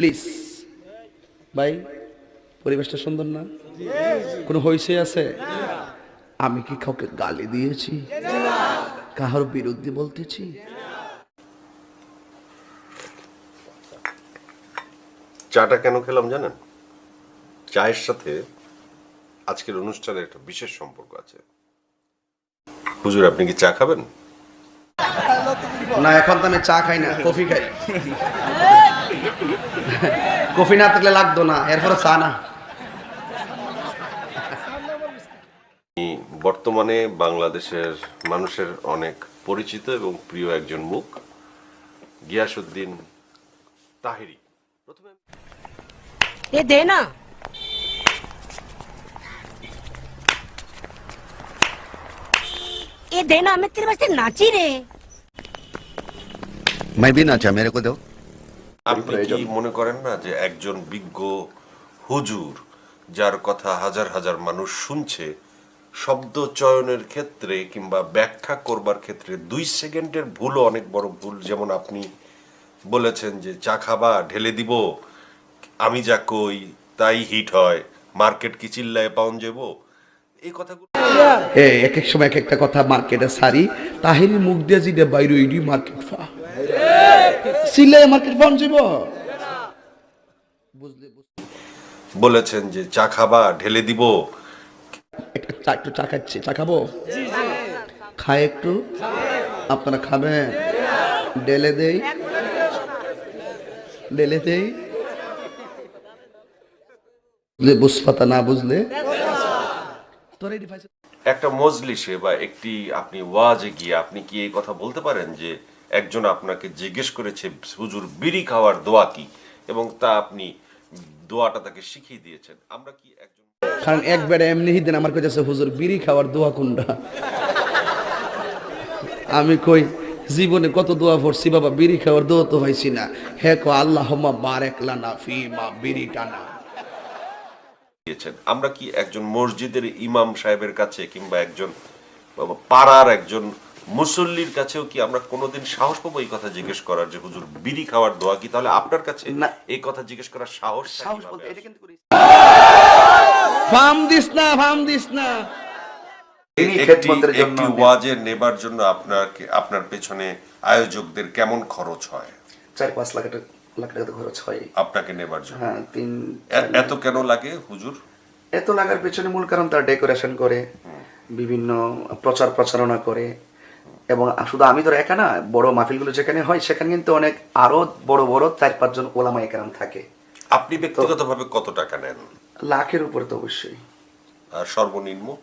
Please. ভাই পরিবেশটা সুন্দর না? কোনো হইসে আছে? আমি কি কাউকে গালি দিয়েছি? কাহার বিরুদ্ধে বলতেছি? চাটা কেন খেলাম জানেন? চায়ের সাথে আজকের অনুষ্ঠানের একটা বিশেষ সম্পর্ক আছে। হুজুর আপনি কি চা খাবেন? না এখন তো আমি চা খাই না কফি খাই। কফি না থাকলে লাগতো না এরপরে চা না আপনি বর্তমানে বাংলাদেশের মানুষের অনেক পরিচিত এবং প্রিয় একজন মুখ গিয়াসুদ্দিন তাহিরি প্রথমে ये देना ये देना मैं तेरे वास्ते नाची रे मैं भी नाचा मेरे को दो আপনি কি মনে করেন না যে একজন বিজ্ঞ হুজুর যার কথা হাজার হাজার মানুষ শুনছে শব্দ চয়নের ক্ষেত্রে কিংবা ব্যাখ্যা করবার ক্ষেত্রে দুই সেকেন্ডের ভুলও অনেক বড় ভুল? যেমন আপনি বলেছেন যে চা খাবা ঢেলে দিব আমি যা কই তাই হিট হয় মার্কেট কি চিল্লায় পাউন যাব? এই কথাগুলো এ এক এক সময় এক একটা কথা মার্কেটে সারি তাহির মুখ দিয়ে যেটা বাইরে মার্কেট ফা। সিলে মার্কেট ফাউন যাব বলেছেন যে চা খাবা ঢেলে দিব। একটা চা একটু চা খাচ্ছি চা খাব? খায় একটু। আপনারা খাবেন। ডেলে দেই। ডেলে দেই। বুঝলে না বুঝলে? একটা মজলিসে বা একটি আপনি ওয়াজে গিয়ে আপনি কি এই কথা বলতে পারেন যে একজন আপনাকে জিজ্ঞেস করেছে হুজুর বিড়ি খাওয়ার দোয়া কি? এবং তা আপনি দোয়াটা তাকে শিখিয়ে দিয়েছেন। আমরা কি একজন কারণ একবারে এমনি দিন আমার কাছে হুজুর বিড়ি খাওয়ার দোয়া কোনটা? আমি কই জীবনে কত দোয়া পড়ছি বাবা বিড়ি খাওয়ার দোয়া তো হয়েছি না। হে কো আল্লাহ বারেক লানা ফি মা বিড়ি টানা দিয়েছেন। আমরা কি একজন মসজিদের ইমাম সাহেবের কাছে কিংবা একজন পাড়ার একজন মুসল্লির কাছেও কি আমরা কোনোদিন সাহস পাবো এই কথা জিজ্ঞেস করার যে হুজুর বিড়ি খাওয়ার দোয়া কি? তাহলে আপনার কাছে না। এই কথা জিজ্ঞেস করার সাহস সাহস বলতে এটা কিন্তু করি ফাম দিস না ফাম দিস না। একটি ওয়াজে নেবার জন্য আপনার আপনার পেছনে আয়োজকদের কেমন খরচ হয়? চার পাঁচ লাখ লাখ টাকা খরচ হয়। আপনাকে নেবার জন্য। হ্যাঁ তিন এত কেন লাগে হুজুর? এত লাগার পেছনে মূল কারণ তার ডেকোরেশন করে বিভিন্ন প্রচার প্রচারণা করে এবং শুধু আমি তো একা না বড় মাহফিলগুলো যেখানে হয় সেখানে কিন্তু অনেক আরও বড় বড় চার পাঁচজন ওলামা একরাম থাকে। আপনি ব্যক্তিগতভাবে কত টাকা নেন? লাখের উপরে তো অবশ্যই। আর সর্বনিম্ন?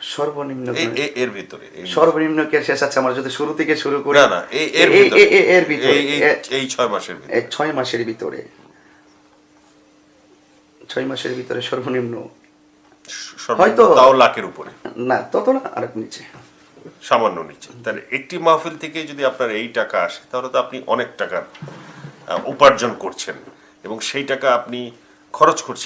সর্বনিম্ন এর ভিতরে সর্বনিম্ন কে শেষ আছে? আমরা যদি শুরু থেকে শুরু করি না না এর ভিতরে। এই- ছয় মাসের ভিতরে। ছয় মাসের ভিতরে। ছয় মাসের ভিতরে সর্বনিম্ন। সর্বনিম্ন হয়তো- তাও লাখের উপরে। না তত না আরেক নিচে সামান্য নিচ্ছে তাহলে একটি মাহফিল থেকে যদি আপনার এই টাকা আসে, তাহলে তো আপনি অনেক টাকার উপার্জন করছেন এবং সেই টাকা আপনি খরচ করছেন।